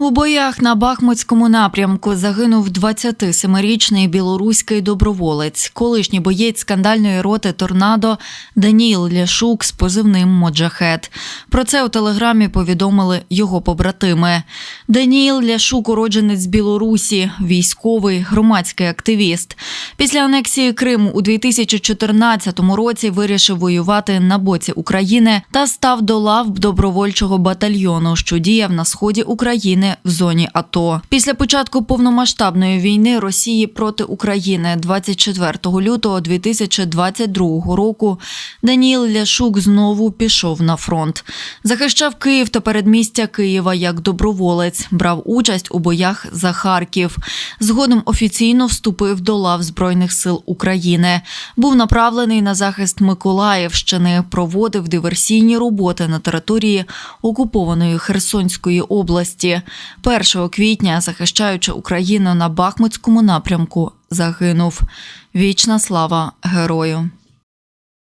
У боях на Бахмутському напрямку загинув 27-річний білоруський доброволець, колишній боєць скандальної роти Торнадо Даніїл Ляшук з позивним Моджахет. Про це у телеграмі повідомили його побратими. Даніїл Ляшук, уродженець Білорусі, військовий, громадський активіст. Після анексії Криму у 2014 році вирішив воювати на боці України та став до лав добровольчого батальйону, що діяв на сході України в зоні АТО. Після початку повномасштабної війни Росії проти України 24 лютого 2022 року Даніїл Ляшук знову пішов на фронт. Захищав Київ та передмістя Києва як доброволець, брав участь у боях за Харків. Згодом офіційно вступив до лав Збройних сил України. Був направлений на захист Миколаївщини, проводив диверсійні роботи на території окупованої Херсонської області. 1 квітня, захищаючи Україну на Бахмутському напрямку, загинув. Вічна слава герою.